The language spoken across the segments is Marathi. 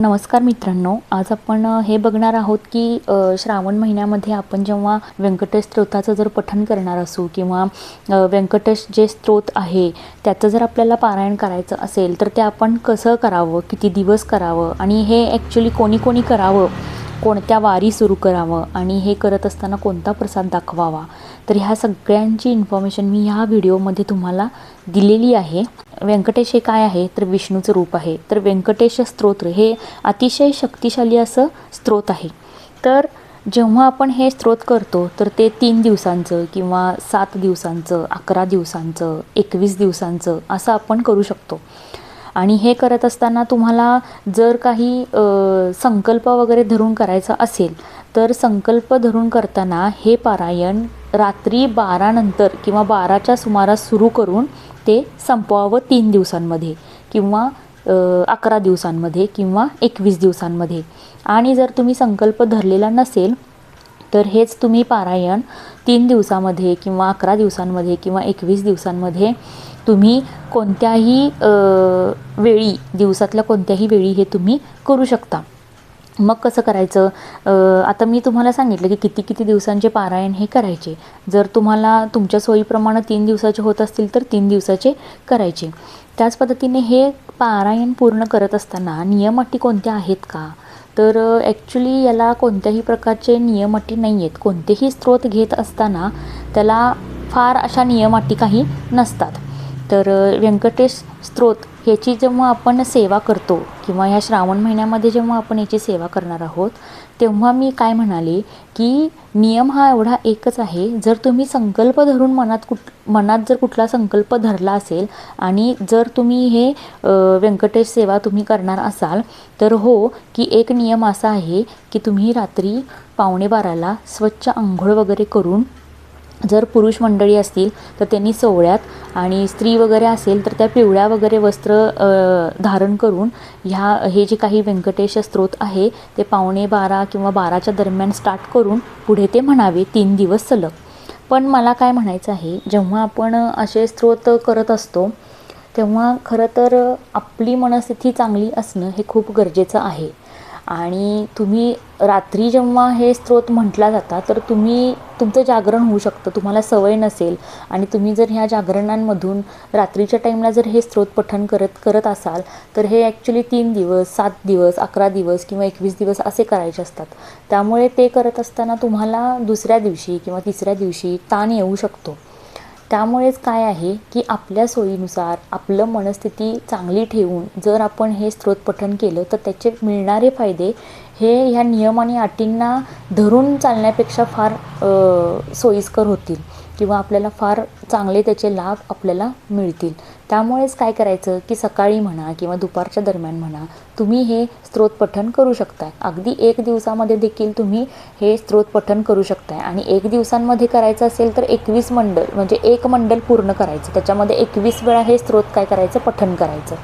नमस्कार मित्रांनो आज आपण हे बघणार आहोत की श्रावण महिन्यामध्ये आपण जेव्हा व्यंकटेश स्तोत्राचं जर पठण करणार असू किंवा व्यंकटेश जे स्त्रोत आहे त्याचं जर आपल्याला पारायण करायचं असेल तर ते आपण कसं करावं? किती दिवस करावं? आणि हे ॲक्च्युली कोणी कोणी करावं? कोणत्या वारी सुरू करावं आणि हे करत असताना कोणता प्रसाद दाखवावा? तर ह्या सगळ्यांची इन्फॉर्मेशन मी ह्या व्हिडिओमध्ये तुम्हाला दिलेली आहे. व्यंकटेश हे काय आहे? तर विष्णूचं रूप आहे. तर व्यंकटेश स्तोत्र हे अतिशय शक्तिशाली असं स्त्रोत आहे. तर जेव्हा आपण हे स्त्रोत करतो तर ते तीन दिवसांचं किंवा सात दिवसांचं अकरा दिवसांचं एकवीस दिवसांचं असं आपण करू शकतो. आणि हे करत असताना तुम्हाला जर काही संकल्प वगैरे धरून करायचा असेल तर संकल्प धरून करताना हे पारायण रात्री बारानंतर किंवा बाराच्या सुमारास सुरू करून ते संपवावं तीन दिवसांमध्ये किंवा अकरा दिवसांमध्ये किंवा एकवीस दिवसांमध्ये. आणि जर तुम्ही संकल्प धरलेला नसेल तर हेच तुम्ही पारायण तीन दिवसामध्ये किंवा अकरा दिवसांमध्ये किंवा एकवीस दिवसांमध्ये तुम्ही कोणत्याही वेळी दिवसातल्या कोणत्याही वेळी हे तुम्ही करू शकता. मग कसं करायचं? आता मी तुम्हाला सांगितलं की किती किती दिवसांचे पारायण हे करायचे. जर तुम्हाला तुमच्या सोयीप्रमाणे तीन दिवसाचे होत असतील तर तीन दिवसाचे करायचे. त्याच पद्धतीने हे पारायण पूर्ण करत असताना नियम अटी कोणत्या आहेत का? तर ॲक्च्युली याला कोणत्याही प्रकारचे नियम अटी नाही आहेत कोणतेही स्रोत घेत असताना त्याला फार अशा नियम अटी काही नसतात. तर व्यंकटेश स्त्रोत ह्याची जेव्हा आपण सेवा करतो किंवा ह्या श्रावण महिन्यामध्ये जेव्हा आपण याची सेवा करणार आहोत तेव्हा मी काय म्हणाले की नियम हा एवढा एकच आहे जर तुम्ही संकल्प धरून मनात कुठ मनात जर कुठला संकल्प धरला असेल आणि जर तुम्ही हे व्यंकटेश सेवा तुम्ही करणार असाल तर हो की एक नियम असा आहे की तुम्ही रात्री पावणे बाराला स्वच्छ आंघोळ वगैरे करून जर पुरुष मंडळी असतील तर त्यांनी सोवळ्यात आणि स्त्री वगैरे असेल तर त्या पिवळ्या वगैरे वस्त्र धारण करून ह्या हे जे काही व्यंकटेश स्त्रोत आहे ते पावणे बारा किंवा बाराच्या दरम्यान स्टार्ट करून पुढे ते म्हणावे तीन दिवस सलग. पण मला काय म्हणायचं आहे जेव्हा आपण असे स्त्रोत करत असतो तेव्हा खरं तर आपली मनस्थिती चांगली असणं हे खूप गरजेचं आहे. आणि तुम्ही रात्री जेव्हा हे स्त्रोत म्हटला जाता तर तुम्ही तुमचं जागरण होऊ शकतं तुम्हाला सवय नसेल. आणि तुम्ही जर ह्या जागरणांमधून रात्रीच्या टाईमला जर हे स्त्रोत पठण करत करत असाल तर हे ॲक्च्युली तीन दिवस सात दिवस अकरा दिवस किंवा एकवीस दिवस असे करायचे असतात. त्यामुळे ते करत असताना तुम्हाला दुसऱ्या दिवशी किंवा तिसऱ्या दिवशी ताण येऊ शकतो. त्यामुळेच काय आहे की आपल्या सोयीनुसार आपलं मनस्थिती चांगली ठेवून जर आपण हे स्त्रोत पठण केलं तर त्याचे मिळणारे फायदे हे ह्या नियम आणि अटींना धरून चालण्यापेक्षा फार सोयीस्कर होतील. किंवा आपल्याला फार चांगले त्याचे लाभ आपल्याला मिळतील. त्यामुळेच काय करायचं की सकाळी म्हणा किंवा दुपारच्या दरम्यान म्हणा तुम्ही हे स्त्रोत पठण करू शकताय. अगदी एक दिवसामध्ये देखील तुम्ही हे स्त्रोत पठण करू शकताय. आणि एक दिवसांमध्ये करायचं असेल तर एकवीस मंडल म्हणजे एक मंडल पूर्ण करायचं. त्याच्यामध्ये एकवीस वेळा हे स्त्रोत काय करायचं? पठण करायचं.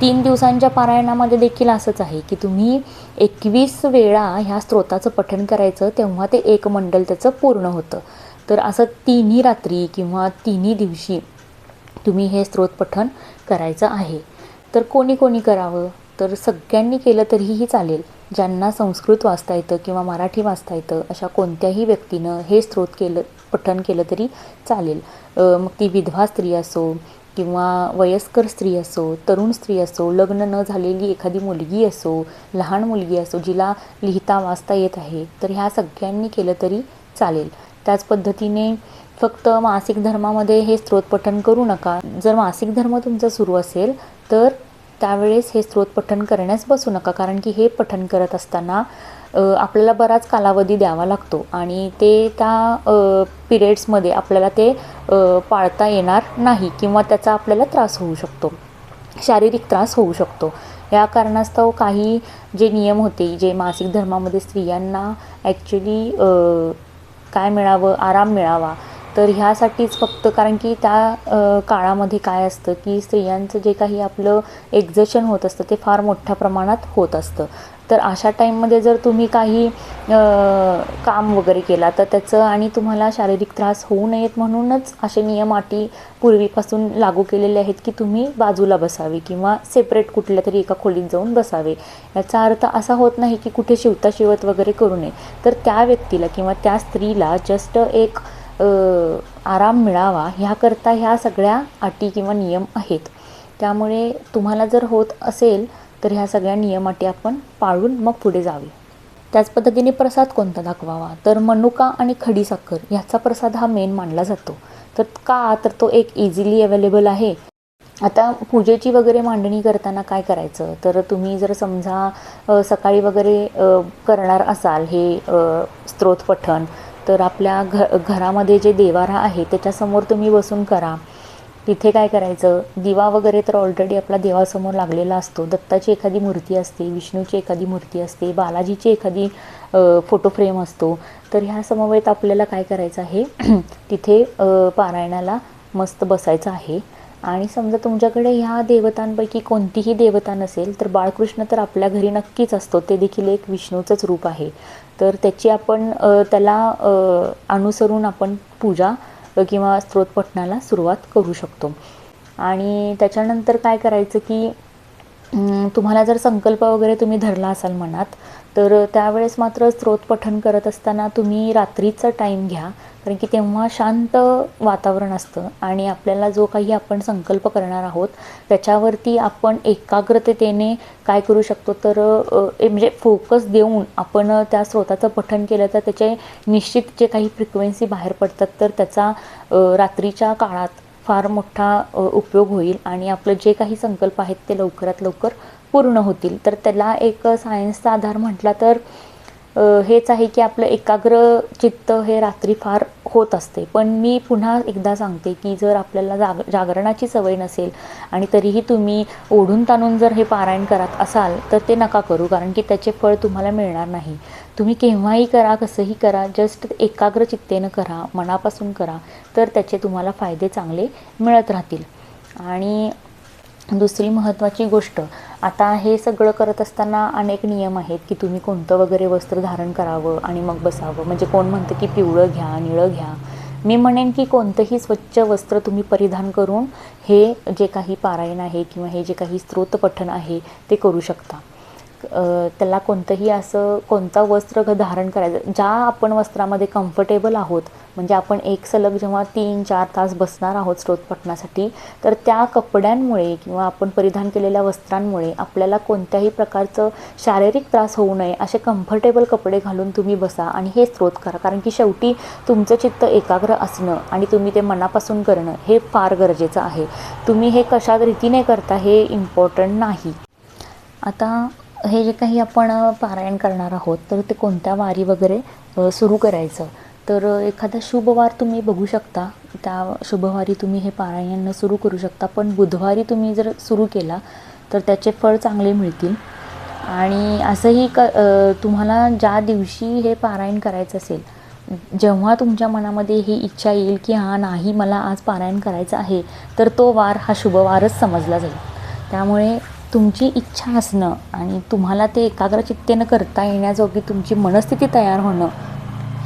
तीन दिवसांच्या पारायणामध्ये देखील असंच आहे की तुम्ही एकवीस वेळा ह्या स्त्रोताचं पठण करायचं तेव्हा ते एक मंडल त्याचं पूर्ण होतं. तर असं तिन्ही रात्री किंवा तिन्ही दिवशी तुम्ही हे स्त्रोत पठण करायचं आहे. तर कोणी कोणी करावं? तर सगळ्यांनी केलं तरीही चालेल. ज्यांना संस्कृत वाचता येतं किंवा मराठी वाचता येतं अशा कोणत्याही व्यक्तीनं हे स्त्रोत केलं पठण केलं तरी चालेल. मग ती विधवा स्त्री असो किंवा वयस्कर स्त्री असो तरुण स्त्री असो लग्न न झालेली एखादी मुलगी असो लहान मुलगी असो जिला लिहिता वाचता येत आहे तर ह्या सगळ्यांनी केलं तरी चालेल. त्याच पद्धतीने फक्त मासिक धर्मामध्ये हे स्त्रोत पठण करू नका. जर मासिक धर्म तुमचा सुरू असेल तर त्यावेळेस हे स्त्रोत पठण करण्यास बसू नका कारण की हे पठण करत असताना आपल्याला बराच कालावधी द्यावा लागतो आणि ते त्या पिरियड्समध्ये आपल्याला ते पाळता येणार नाही किंवा त्याचा आपल्याला त्रास होऊ शकतो. शारीरिक त्रास होऊ शकतो. या कारणास्तव काही जे नियम होते जे मासिक धर्मामध्ये स्त्रियांना ॲक्च्युली काय मिळावं आराम मिळावा तर ह्यासाठीच फक्त कारण की त्या काळामध्ये काय असतं की स्त्रियांचं जे काही आपलं एक्झशन होत असतं ते फार मोठ्या प्रमाणात होत असतं. तर अशा टाईममध्ये जर तुम्ही काही काम वगैरे केला तर त्याचं आणि तुम्हाला शारीरिक त्रास होऊ नयेत म्हणूनच असे नियम अटी पूर्वीपासून लागू केलेले आहेत की तुम्ही बाजूला बसावे किंवा सेपरेट कुठल्या तरी एका खोलीत जाऊन बसावे. याचा अर्थ असा होत नाही की कुठे शिवता शिवत वगैरे करू नये. तर त्या व्यक्तीला किंवा त्या स्त्रीला जस्ट एक आराम मिळावा ह्याकरता ह्या सगळ्या अटी किंवा नियम आहेत. त्यामुळे तुम्हाला जर होत असेल तर ह्या सगळ्या नियमाटी आपण पाळून मग पुढे जावे. त्याच पद्धतीने प्रसाद कोणता दाखवावा? तर मनुका आणि खडी साखर ह्याचा प्रसाद हा मेन मानला जातो. तर का? तर तो एक इझिली अवेलेबल आहे. आता पूजेची वगैरे मांडणी करताना काय करायचं? तर तुम्ही जर समजा सकाळी वगैरे करणार असाल हे स्त्रोत पठण तर आपल्या घ घरामध्ये जे देवारा आहे त्याच्यासमोर तुम्ही बसून करा. तिथे काय करायचं? दिवा वगैरे तर ऑलरेडी आपला देवासमोर लागलेला असतो. दत्ताची एखादी मूर्ती असते विष्णूची एखादी मूर्ती असते बालाजीची एखादी फोटो फ्रेम असतो. तर ह्या समवेत आपल्याला काय करायचं आहे? तिथे पारायणाला मस्त बसायचं आहे. आणि समजा तुमच्याकडे ह्या देवतांपैकी कोणतीही देवता नसेल तर बाळकृष्ण तर आपल्या घरी नक्कीच असतो. ते देखील एक विष्णूचंच रूप आहे. तर त्याची आपण त्याला अनुसरून आपण पूजा किंवा स्त्रोत पठणाला सुरुवात करू शकतो. आणि त्याच्यानंतर काय करायचं की अं, तुम्हाला जर संकल्प वगैरे तुम्ही धरला असाल मनात तर त्यावेळेस मात्र स्त्रोत पठण करत असताना तुम्ही रात्रीचा टाईम घ्या. कारण की तेव्हा शांत वातावरण असतं आणि आपल्याला जो काही आपण संकल्प करणार आहोत त्याच्यावरती आपण एकाग्रतेने काय करू शकतो? तर ए- म्हणजे फोकस देऊन आपण त्या स्रोताचं पठन केलं तर त्याचे निश्चित जे काही फ्रिक्वेन्सी बाहेर पडतात तर त्याचा रात्रीच्या काळात फार मोठा उपयोग होईल आणि आपलं जे काही संकल्प आहेत ते लवकरात लवकर पूर्ण होतील. तर त्याला एक सायन्सचा आधार म्हटला तर हेच आहे की आपलं एकाग्र चित्त हे रात्री फार होत असते. पण मी पुन्हा एकदा सांगते की जर आपल्याला जाग जागरणाची सवय नसेल आणि तरीही तुम्ही ओढून ताणून जर हे पारायण करत असाल तर ते नका करू कारण की त्याचे फळ तुम्हाला मिळणार नाही. तुम्ही केव्हाही करा कसंही करा जस्ट एकाग्र चित्तेनं करा मनापासून करा तर त्याचे तुम्हाला फायदे चांगले मिळत राहतील. आणि दुसरी महत्त्वाची गोष्ट आता हे सगळं करत असताना अनेक नियम आहेत की तुम्ही कोणतं वगैरे वस्त्र धारण करावं आणि मग बसावं. म्हणजे कोण म्हणतं की पिवळं घ्या निळं घ्या. मी म्हणेन की कोणतंही स्वच्छ वस्त्र तुम्ही परिधान करून हे जे काही पारायण आहे किंवा हे जे काही स्तोत्र पठण आहे ते करू शकता. त्याला कोणतंही असं कोणता वस्त्र धारण करायचं ज्या आपण वस्त्रामध्ये कम्फर्टेबल आहोत म्हणजे आपण एक सलग जेव्हा तीन चार तास बसणार आहोत स्तोत्र तर त्या कपड्यांमुळे किंवा आपण परिधान केलेल्या वस्त्रांमुळे आपल्याला कोणत्याही प्रकारचं शारीरिक त्रास होऊ नये असे कम्फर्टेबल कपडे घालून तुम्ही बसा आणि हे स्रोत करा. कारण की शेवटी तुमचं चित्त एकाग्र असणं आणि तुम्ही ते मनापासून करणं हे फार गरजेचं आहे. तुम्ही हे कशा रीतीने करता हे इम्पॉर्टंट नाही. आता हे जे काही आपण पारायण करणार आहोत तर ते कोणत्या वारी वगैरे सुरू करायचं? तर एखादा शुभवार तुम्ही बघू शकता. त्या शुभवारी तुम्ही हे पारायण सुरू करू शकता. पण बुधवारी तुम्ही जर सुरू केला तर त्याचे फळ चांगले मिळतील. आणि असंही क तुम्हाला ज्या दिवशी हे पारायण करायचं असेल जेव्हा तुमच्या मनामध्ये ही इच्छा येईल की हा नाही मला आज पारायण करायचं आहे तर तो वार हा शुभवारच समजला जाईल. त्यामुळे तुमची इच्छा असणं आणि तुम्हाला ते एकाग्रचित्तेनं करता येण्याजोगी तुमची मनस्थिती तयार होणं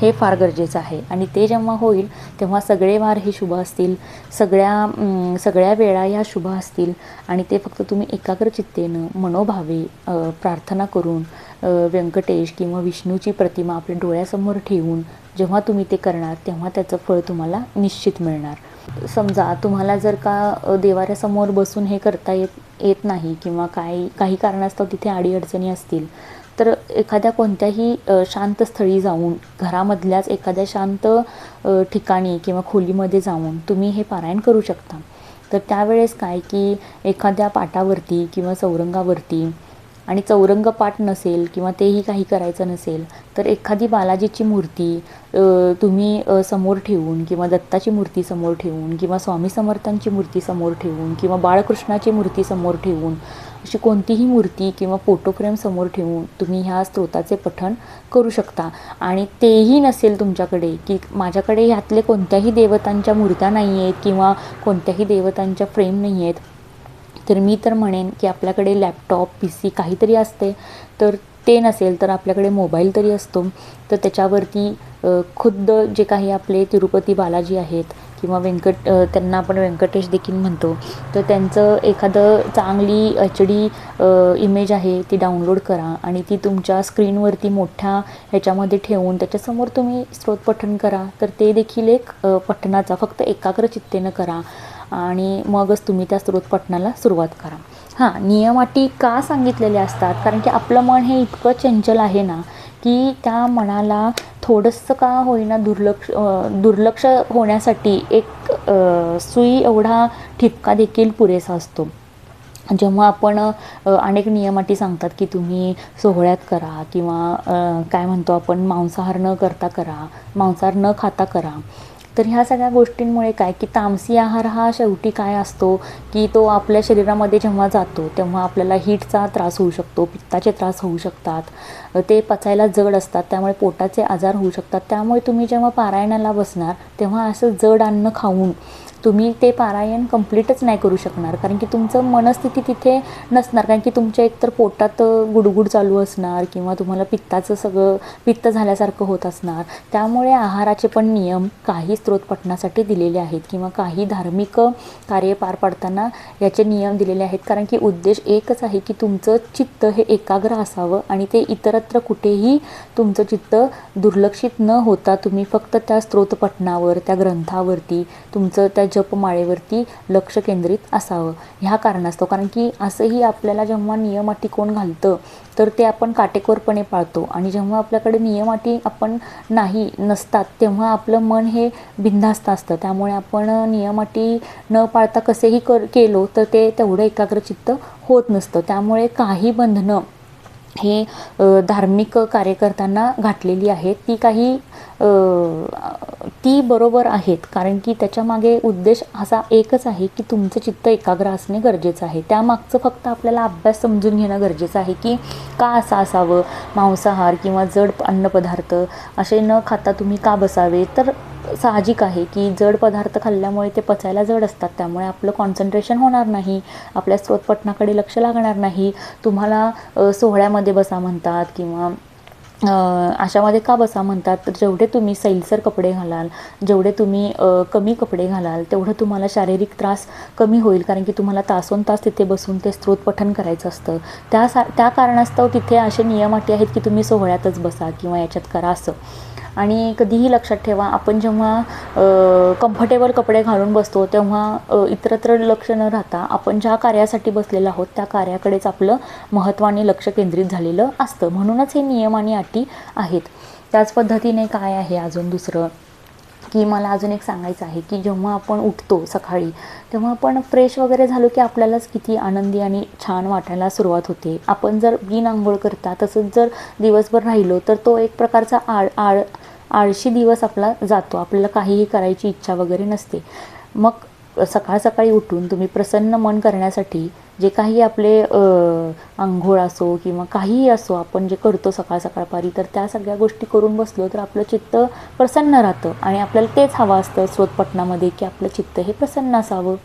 हे फार गरजेचं आहे. आणि ते जेव्हा होईल तेव्हा सगळे वार हे शुभ असतील. सगळ्या सगळ्या वेळा ह्या शुभ असतील. आणि ते फक्त तुम्ही एकाग्रचित्तेनं मनोभावे प्रार्थना करून व्यंकटेश किंवा विष्णूची प्रतिमा आपल्या डोळ्यासमोर ठेवून जेव्हा तुम्ही ते करणार तेव्हा त्याचं फळ तुम्हाला निश्चित मिळणार. समजा तुम्हाला जर का देवाऱ्यासमोर बसून हे करता येत येत नाही किंवा काही काही कारणास्तव तिथे अडीअडचणी असतील तर एखाद्या कोणत्याही शांत स्थळी जाऊन घरामधल्याच एखाद्या शांत ठिकाणी किंवा खोलीमध्ये जाऊन तुम्ही हे पारायण करू शकता. तर त्यावेळेस काय की एखाद्या पाटावरती किंवा चौरंगावरती आणि चौरंग पाठ नसेल किंवा तेही काही करायचं नसेल तर एखादी बालाजीची मूर्ती तुम्ही समोर ठेवून किंवा दत्ताची मूर्ती समोर ठेवून किंवा स्वामी समर्थांची मूर्ती समोर ठेवून किंवा बाळकृष्णाची मूर्ती समोर ठेवून अशी कोणतीही मूर्ती किंवा फोटो फ्रेम समोर ठेवून तुम्ही ह्या स्त्रोताचे पठण करू शकता. आणि तेही नसेल तुमच्याकडे की माझ्याकडे ह्यातले कोणत्याही देवतांच्या मूर्त्या नाही आहेत किंवा कोणत्याही देवतांच्या फ्रेम नाही आहेत तर मी तर म्हणेन की आपल्याकडे लॅपटॉप पी सी काहीतरी असते तर ते नसेल तर आपल्याकडे मोबाईल तरी असतो. तर त्याच्यावरती खुद्द जे काही आपले तिरुपती बालाजी आहेत किंवा व्यंकट त्यांना आपण व्यंकटेश देखील म्हणतो तर त्यांचं एखादं चांगली एच डी इमेज आहे ती डाउनलोड करा आणि ती तुमच्या स्क्रीनवरती मोठ्या ह्याच्यामध्ये ठेवून त्याच्यासमोर तुम्ही स्रोत पठण करा. तर ते देखील एक पठनाचा पठणाचा फक्त एकाग्र चित्तेनं करा. आणि मगच तुम्ही त्या स्रोतपठणाला सुरुवात करा. हां नियमाटी का सांगितलेले असतात? कारण की आपलं मन हे इतकं चंचल आहे ना की त्या मनाला थोडंसं का होईना दुर्लक्ष दुर्लक्ष होण्यासाठी एक सुई एवढा ठिपका देखील पुरेसा असतो. जेव्हा आपण अनेक नियमाटी सांगतात की तुम्ही सोहळ्यात करा किंवा काय म्हणतो आपण मांसाहार न करता करा मांसाहार न खाता करा. तर ह्या सगळ्या गोष्टींमुळे काय? की तामसी आहार हा शेवटी काय असतो? की तो आपल्या शरीरामध्ये जेव्हा जातो तेव्हा आपल्याला हीटचा त्रास होऊ शकतो पित्ताचे त्रास होऊ शकतात. ते पचायला जड असतात त्यामुळे पोटाचे आजार होऊ शकतात. त्यामुळे तुम्ही जेव्हा पारायणाला बसणार तेव्हा असं जड अन्न खाऊन तुम्ही ते पारायण कंप्लीटच नाही करू शकणार. कारण की तुमचं मनस्थिती तिथे नसणार. कारण की तुमच्या एकतर पोटात गुडगुड चालू असणार किंवा तुम्हाला पित्ताचं सगळं पित्त झाल्यासारखं होत असणार. त्यामुळे आहाराचे पण नियम काही स्त्रोत पठणासाठी दिलेले आहेत किंवा काही धार्मिक कार्य पार पाडताना याचे नियम दिलेले आहेत. कारण की उद्देश एकच आहे की तुमचं चित्त हे एकाग्र असावं आणि ते इतरत्र कुठेही तुमचं चित्त दुर्लक्षित न होता तुम्ही फक्त त्या स्त्रोतपठणावर त्या ग्रंथावरती तुमचं त्या जपमाळेवरती लक्ष केंद्रित असावं. ह्या कारणास्तव कारण की असंही आपल्याला जेव्हा नियम अटी कोण घालतं तर ते आपण काटेकोरपणे पाळतो. आणि जेव्हा आपल्याकडे नियम अटी आपण नाही नसतात तेव्हा आपलं मन हे बिनधास्त असतं. त्यामुळे आपण नियम अटी न पाळता कसेही कर केलो तर ते तेवढं एकाग्रचित्त होत नसतं. त्यामुळे काही बंधनं हे धार्मिक कार्यकर्त्यांना घातलेली आहेत. ती काही ती बरोबर आहेत. कारण की त्याच्यामागे उद्देश असा एकच आहे की तुमचं चित्त एकाग्र असणे गरजेचं आहे. त्यामागचं फक्त आपल्याला अभ्यास समजून घेणं गरजेचं आहे की का असं असावं? मांसाहार किंवा जड अन्नपदार्थ असे न खाता तुम्ही का बसावे? तर साहजिक आहे की जड पदार्थ खाल्ल्यामुळे ते पचायला जड असतात. त्यामुळे आपलं कॉन्सन्ट्रेशन होणार नाही आपल्या स्रोतपटनाकडे लक्ष लागणार नाही. तुम्हाला सोहळ्यामध्ये बसा म्हणतात किंवा अशामध्ये का बसा म्हणतात? तर जेवढे तुम्ही सैलसर कपडे घालाल जेवढे तुम्ही कमी कपडे घालाल तेवढं तुम्हाला शारीरिक त्रास कमी होईल. कारण की तुम्हाला तासोन तास तिथे बसून ते स्त्रोत पठण करायचं असतं. त्या सा त्या कारणास्तव तिथे असे नियम अटी आहेत की तुम्ही सोहळ्यातच बसा किंवा याच्यात करा असं. आणि कधीही लक्षात ठेवा आपण जेव्हा कम्फर्टेबल कपडे घालून बसतो तेव्हा इतरत्र लक्ष न राहता आपण ज्या कार्यासाठी बसलेलो आहोत त्या कार्याकडेच आपलं महत्त्वाने लक्ष केंद्रित झालेलं असतं. म्हणूनच हे नियम आणि अटी आहेत. त्याच पद्धतीने काय आहे अजून दुसरं? की मला अजून एक सांगायचं आहे की जेव्हा आपण उठतो सकाळी तेव्हा आपण फ्रेश वगैरे झालो की आपल्यालाच किती आनंदी आणि छान वाटायला सुरुवात होते. आपण जर बिन आंघोळ करता तसंच जर दिवसभर राहिलो तर तो एक प्रकारचा आळ आळ आळशी दिवस आपला जातो. आपल्याला काहीही करायची इच्छा वगैरे नसते. मग सकाळ सकाळी उठून तुम्ही प्रसन्न मन करण्यासाठी जे काही आपले आंघोळ असो किंवा काहीही असो आपण जे करतो सकाळ सकाळपारी तर त्या सगळ्या गोष्टी करून बसलो तर आपलं चित्त प्रसन्न राहतं आणि आपल्याला तेच हवं असतं स्वतपटनामध्ये की आपलं चित्त हे प्रसन्न असावं.